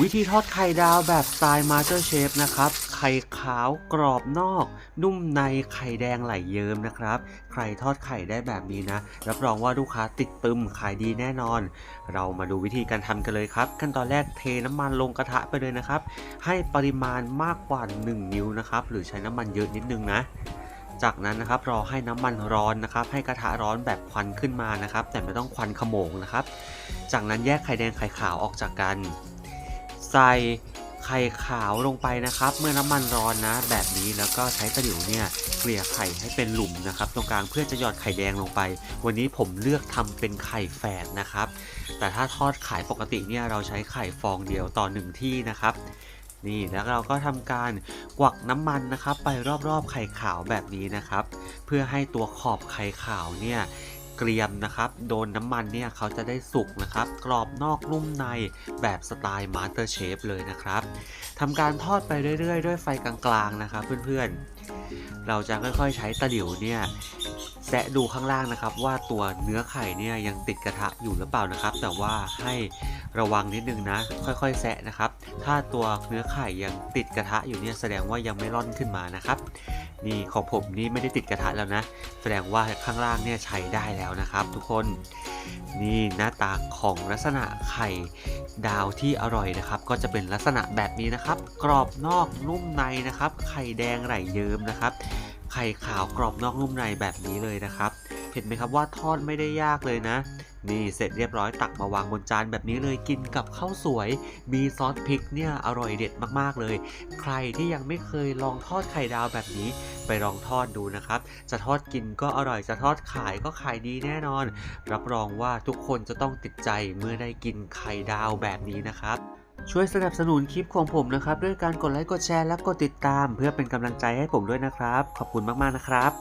วิธีทอดไข่ดาวแบบสไตล์มาสเตอร์เชฟนะครับ ไข่ขาวกรอบนอก นุ่มในไข่แดงไหลเยิ้มนะครับ ใครทอดไข่ได้แบบนี้นะ รับรองว่าลูกค้าติดตึมขายดีแน่นอน เรามาดูวิธีการทำกันเลยครับ ขั้นตอนแรกเทน้ำมันลงกระทะไปเลยนะครับ ให้ปริมาณมากกว่า 1 นิ้วนะครับ หรือใช้น้ำมันเยอะนิดนึงนะจากนั้นนะครับรอให้น้ำมันร้อนนะครับ ให้กระทะร้อนแบบควันขึ้นมานะครับ แต่ไม่ต้องควันขโมงนะครับ จากนั้นแยกไข่แดงไข่ขาวออกจากกัน ใส่ไข่ขาวลงไปนะครับ เมื่อน้ำมันร้อนนะ แบบนี้แล้วก็ใช้ตะหลิวเนี่ยเกลี่ยไข่ให้เป็นหลุมนะครับ ตรงกลางเพื่อจะหยอดไข่แดงลงไป วันนี้ผมเลือกทำเป็นไข่แฝดนะครับ แต่ถ้าทอดขายปกติเนี่ยเราใช้ไข่ฟองเดียวต่อหนึ่งที่นะครับนี่แล้วเราก็ทำการกวักน้ำมันนะครับ ไปรอบๆไข่ขาวแบบนี้นะครับ เพื่อให้ตัวขอบไข่ขาวเนี่ย กรียมนะครับ โดนน้ำมันเนี่ยเขาจะได้สุกนะครับ กรอบนอกนุ่มในแบบสไตล์มาสเตอร์เชฟเลยนะครับทำการทอดไปเรื่อยๆ ด้วยไฟกลางๆนะครับเพื่อนๆ เราจะค่อยๆใช้ตะหลิวเนี่ย แซะดูข้างล่างนะครับ ว่าตัวเนื้อไข่เนี่ยยังติดกระทะอยู่หรือเปล่านะครับ แต่ว่าให้ระวังนิดนึงนะ ค่อยๆแซะนะครับ ถ้าตัวเนื้อไข่ยังติดกระทะอยู่เนี่ยแสดงว่ายังไม่ร่อนขึ้นมานะครับ นี่ของผมนี่ไม่ได้ติดกระทะแล้วนะ แสดงว่าข้างล่างเนี่ยใช้ได้แล้วนะครับ ทุกคนนี่หน้าตาของลักษณะไข่ดาวที่อร่อยนะครับ ก็จะเป็นลักษณะแบบนี้นะครับ กรอบนอกนุ่มในนะครับ ไข่แดงไหลเยิ้มนะครับ ไข่ขาวกรอบนอกนุ่มในแบบนี้เลยนะครับ เห็นไหมครับว่าทอดไม่ได้ยากเลยนะ นี่เสร็จเรียบร้อยตักมาวางบนจานแบบนี้เลยกินกับข้าวสวย มีซอสพริกเนี่ยอร่อยเด็ดมากๆเลย ใครที่ยังไม่เคยลองทอดไข่ดาวแบบนี้ ไปลองทอดดูนะครับ จะทอดกินก็อร่อยจะทอดขายก็ขายดีแน่นอน รับรองว่าทุกคนจะต้องติดใจเมื่อได้กินไข่ดาวแบบนี้นะครับ ช่วยสนับสนุนคลิปของผมนะครับ ด้วยการกดไลค์กดแชร์และกดติดตาม เพื่อเป็นกำลังใจให้ผมด้วยนะครับ ขอบคุณมากๆนะครับ